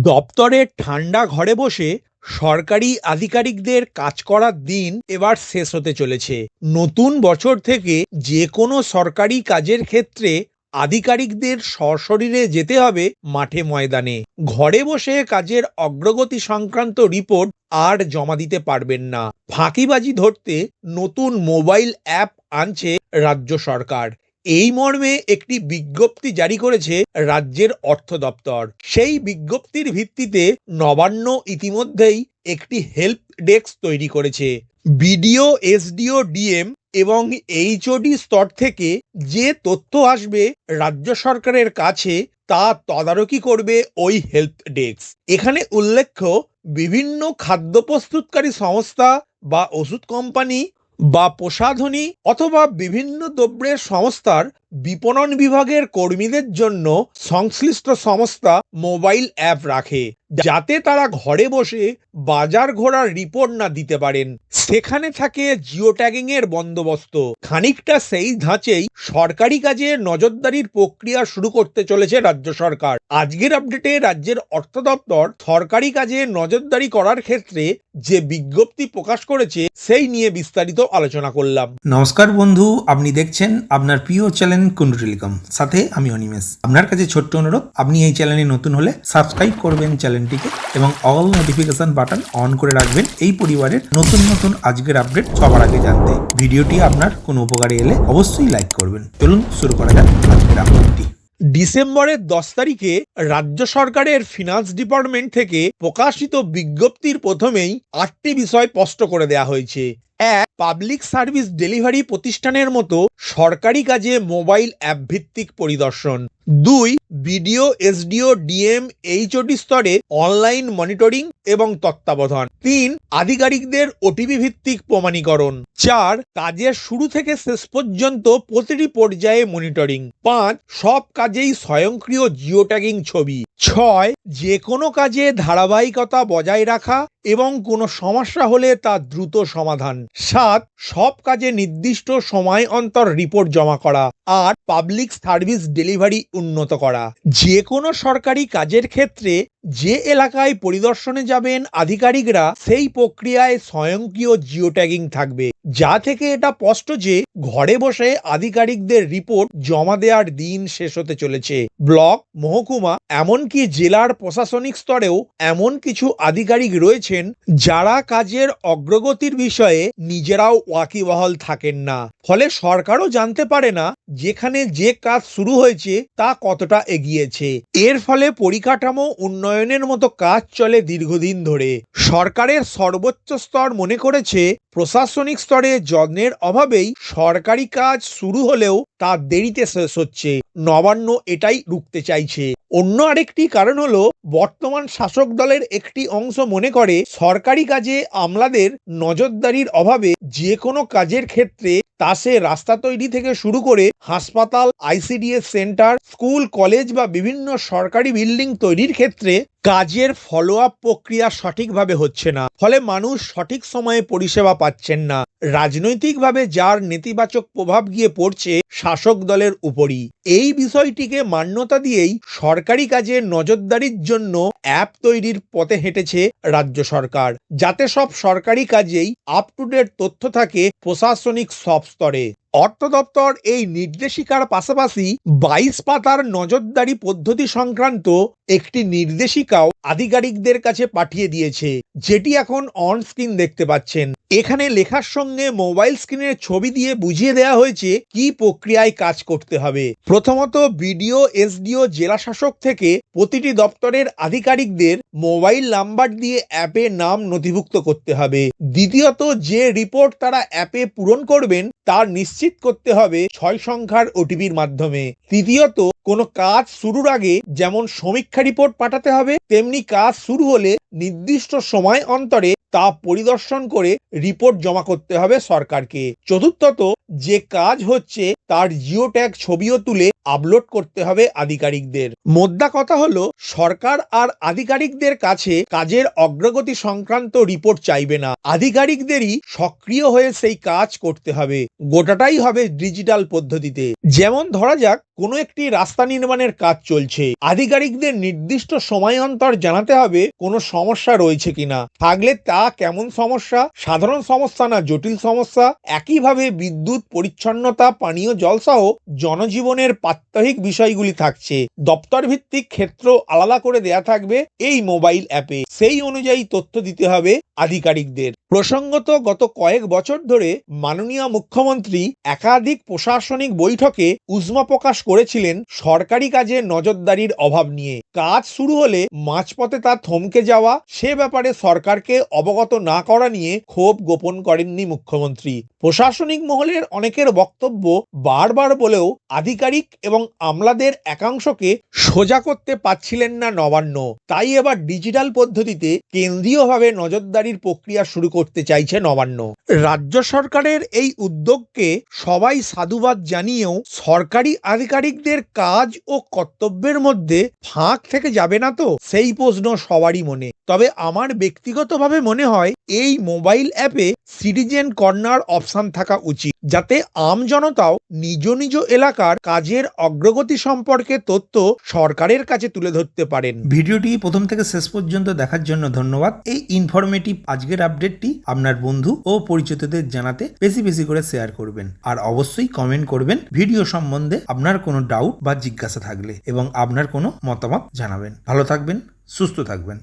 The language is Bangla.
দপ্তরের ঠান্ডা ঘরে বসে সরকারি আধিকারিকদের কাজ করার দিন এবার শেষ হতে চলেছে। নতুন বছর থেকে যে কোনো সরকারি কাজের ক্ষেত্রে আধিকারিকদের সশরীরে যেতে হবে মাঠে ময়দানে। ঘরে বসে কাজের অগ্রগতি সংক্রান্ত রিপোর্ট আর জমা দিতে পারবেন না। ফাঁকিবাজি ধরতে নতুন মোবাইল অ্যাপ আনছে রাজ্য সরকার। এই মর্মে একটি বিজ্ঞপ্তি জারি করেছে রাজ্যের অর্থ দপ্তর। সেই বিজ্ঞপ্তির ভিত্তিতে নবান্ন ইতিমধ্যেই একটি হেল্প ডেস্ক তৈরি করেছে। বিডিও, এসডিও, ডিএম এবং এইচওডি স্তর থেকে যে তথ্য আসবে রাজ্য সরকারের কাছে তা তদারকি করবে ওই হেল্প ডেস্ক। এখানে উল্লেখ্য বিভিন্ন খাদ্য প্রস্তুতকারী সংস্থা বা ওষুধ কোম্পানি বা প্রসাধনী অথবা বিভিন্ন দ্রব্যের সংস্থার বিপণন বিভাগের কর্মীদের জন্য সংশ্লিষ্ট সংস্থা মোবাইল অ্যাপ রাখে, যাতে তারা ঘরে বসে বাজার ঘোরার রিপোর্ট না দিতে পারেন। সেখানে থাকে জিও ট্যাগিং এর বন্দোবস্ত। খানিকটা সেই ধাঁচেই সরকারি কাজে নজরদারির প্রক্রিয়া শুরু করতে চলেছে রাজ্য সরকার। আজকের আপডেটে রাজ্যের অর্থ দপ্তর সরকারি কাজে নজরদারি করার ক্ষেত্রে যে বিজ্ঞপ্তি প্রকাশ করেছে, সেই নিয়ে বিস্তারিত আলোচনা করলাম। নমস্কার বন্ধু, আপনি দেখছেন আপনার প্রিয় চ্যানেল কুন্ডু টেলিকম সাথে আমি অনিমেষ। আপনার কাছে ছোট্ট অনুরোধ, আপনি এই চ্যানেলে নতুন হলে সাবস্ক্রাইব করবেন চ্যানেলটিকে এবং অল নোটিফিকেশন বাটন অন করে রাখবেন এই পরিবারের নতুন নতুন আজকের আপডেট সবার আগে জানতে। ভিডিওটি আপনার কোনো উপকারে এলে অবশ্যই লাইক করবেন। চলুন শুরু করা যাক আজকের আপডেটটি। ডিসেম্বরের দশ তারিখে রাজ্য সরকারের ফিনান্স ডিপার্টমেন্ট থেকে প্রকাশিত বিজ্ঞপ্তির প্রথমেই আটটি বিষয় স্পষ্ট করে দেওয়া হয়েছে। এক পাবলিক সার্ভিস ডেলিভারি প্রতিষ্ঠানের মতো সরকারি কাজে মোবাইল অ্যাপ ভিত্তিক পরিদর্শন। দুই বিডিও এসডিও ডিএম এইচওডি স্তরে অনলাইন মনিটরিং এবং তত্ত্বাবধান। তিন, আধিকারিকদের ওটিপি ভিত্তিক প্রমাণীকরণ। চার, কাজের শুরু থেকে শেষ পর্যন্ত প্রতিটি পর্যায়ে মনিটরিং পাঁচ, সব কাজেই স্বয়ংক্রিয় জিও ট্যাগিং ছবি। ছয় যে কোনো কাজে ধারাবাহিকতা বজায় রাখা এবং কোনো সমস্যা হলে তা দ্রুত সমাধান। সাত, সব কাজে নির্দিষ্ট সময় অন্তর রিপোর্ট জমা করা। আর পাবলিক সার্ভিস ডেলিভারি উন্নত করা। যে কোনো সরকারি কাজের ক্ষেত্রে যে এলাকায় পরিদর্শনে যাবেন আধিকারিকরা, সেই প্রক্রিয়ায় স্বয়ংক্রিয় জিও ট্যাগিং থাকবে। যা থেকে এটা স্পষ্ট যে, ঘরে বসে আধিকারিকদের রিপোর্ট জমা দেওয়ার দিন শেষ হতে চলেছে। ব্লক, মহকুমা, এমনকি জেলার প্রশাসনিক স্তরেও এমন কিছু আধিকারিক রয়েছেন যারা কাজের অগ্রগতির বিষয়ে নিজেরাও ওয়াকিবহাল থাকেন না। ফলে সরকারও জানতে পারে না যেখানে যে কাজ শুরু হয়েছে তা কতটা এগিয়েছে। এর ফলে পরিকাঠামো উন্নয়নের মতো কাজ চলে দীর্ঘদিন ধরে। সরকারের সর্বোচ্চ স্তর মনে করেছে, প্রশাসনিক স্তরে যত্নের অভাবেই সরকারি কাজ শুরু হলেও তা দেরিতে শেষ হচ্ছে। নবান্ন এটাই রুখতে চাইছে। অন্য আরেকটি কারণ হলো, বর্তমান শাসক দলের একটি অংশ মনে করে, সরকারি কাজে আমলাদের নজরদারির অভাবে যে কোনো কাজের ক্ষেত্রে তা সে রাস্তা তৈরি থেকে শুরু করে হাসপাতাল, আইসিডিএস সেন্টার, স্কুল, কলেজ বা বিভিন্ন সরকারি বিল্ডিং তৈরির ক্ষেত্রে কাজের ফলো আপ প্রক্রিয়া সঠিকভাবে হচ্ছে না। ফলে মানুষ সঠিক সময়ে পরিষেবা পাচ্ছেন না। রাজনৈতিকভাবে যার নেতিবাচক প্রভাব গিয়ে পড়ছে শাসক দলের উপরই। এই বিষয়টিকে মান্যতা দিয়েই সরকারি কাজে নজরদারির জন্য অ্যাপ তৈরির পথে হেঁটেছে রাজ্য সরকার। যাতে সব সরকারি কাজেই আপ টু ডেট তথ্য থাকে প্রশাসনিক সব স্তরে। অর্থ দপ্তর এই নির্দেশিকার পাশাপাশি বাইশ পাতার নজরদারি পদ্ধতি সংক্রান্ত একটি নির্দেশিকাও আধিকারিকদের কাছে পাঠিয়ে দিয়েছে, যেটি এখন অন স্ক্রিন দেখতে পাচ্ছেন। এখানে লেখার সঙ্গে মোবাইল স্ক্রিনের ছবি দিয়ে বুঝিয়ে দেওয়া হয়েছে কি প্রক্রিয়ায় কাজ করতে হবে। প্রথমত বিডিও, এসডিও, জেলা শাসক থেকে প্রতিটি দপ্তরের আধিকারিকদের মোবাইল নাম্বার দিয়ে অ্যাপে নাম নথিভুক্ত করতে হবে। দ্বিতীয়ত, যে রিপোর্ট তারা অ্যাপে পূরণ করবেন তার নিশ্চিত করতে হবে ছয় সংখ্যার ওটিপির মাধ্যমে। তৃতীয়ত, কোনো কাজ শুরুর আগে যেমন সমীক্ষা রিপোর্ট পাঠাতে হবে, তেমনি কাজ শুরু হলে নির্দিষ্ট সময় অন্তরে তা পরিদর্শন করে রিপোর্ট জমা করতে হবে সরকারকে। চতুর্থত, যে কাজ হচ্ছে তার জিও ট্যাগ ছবিও তুলে আপলোড করতে হবে আধিকারিকদের। মোদ্দা কথা হলো, সরকার আর আধিকারিকদের কাছে কাজের অগ্রগতি সংক্রান্ত রিপোর্ট চাইবে না। আধিকারিকদেরই সক্রিয় হয়ে সেই কাজ করতে হবে। গোটাটাই হবে ডিজিটাল পদ্ধতিতে। যেমন ধরা যাক, কোনো একটি রাস্তা নির্মাণের কাজ চলছে। আধিকারিকদের নির্দিষ্ট সময় অন্তর জানাতে হবে কোনো সমস্যা রয়েছে কিনা। থাকলে তা কেমন সমস্যা, সাধারণ সমস্যা না, জটিল সমস্যা। একইভাবে বিদ্যুৎ পরিচ্ছন্নতা, পানীয় জল সহ জনজীবনের প্রাত্যহিক বিষয়গুলি থাকছে। দপ্তর ভিত্তিক ক্ষেত্র আলাদা করে দেয়া থাকবে এই মোবাইল অ্যাপে। সেই অনুযায়ী তথ্য দিতে হবে আধিকারিকদের। প্রসঙ্গত, গত কয়েক বছর ধরে মাননীয় মুখ্যমন্ত্রী একাধিক প্রশাসনিক বৈঠকে উষ্মা প্রকাশ করেছিলেন সরকারি কাজে নজরদারির অভাব নিয়ে। কাজ শুরু হলে মাঝপথে তা থমকে যাওয়া, সে ব্যাপারে সরকারকে অবগত না করা নিয়ে ক্ষোভ গোপন করেননি মুখ্যমন্ত্রী। প্রশাসনিক মহলের অনেকের বক্তব্য বারবার বলেও আধিকারিক এবং আমলাদের একাংশকে সোজা করতে পারছিলেন না নবান্ন। তাই এবার ডিজিটাল পদ্ধতিতে কেন্দ্রীয়ভাবে নজরদারির প্রক্রিয়া শুরু করতে চাইছে নবান্ন। রাজ্য সরকারের এই উদ্যোগকে সবাই সাধুবাদ জানিয়েও সরকারি আধিকারিকদের কাজ ও কর্তব্যের মধ্যে ফাঁক থেকে যাবে না তো? সেই প্রশ্ন সবারই মনে। তবে আমার ব্যক্তিগতভাবে মনে হয়, এই মোবাইল অ্যাপে সিটিজেন কর্নার অপশন থাকা উচিত। যাতে আম জনতাও নিজ নিজ এলাকার কাজের অগ্রগতি সম্পর্কে তথ্য সরকারের কাছে তুলে ধরতে পারেন। ভিডিওটি প্রথম থেকে শেষ পর্যন্ত দেখার জন্য ধন্যবাদ। এই ইনফরমেটিভ আজকের আপডেটটি আপনার বন্ধু ও পরিচিতদের জানাতে বেশি বেশি করে শেয়ার করবেন। আর অবশ্যই কমেন্ট করবেন ভিডিও সম্বন্ধে আপনার কোনো ডাউট বা জিজ্ঞাসা থাকলে এবং আপনার কোনো মতামত জানাবেন। ভালো থাকবেন, সুস্থ থাকবেন।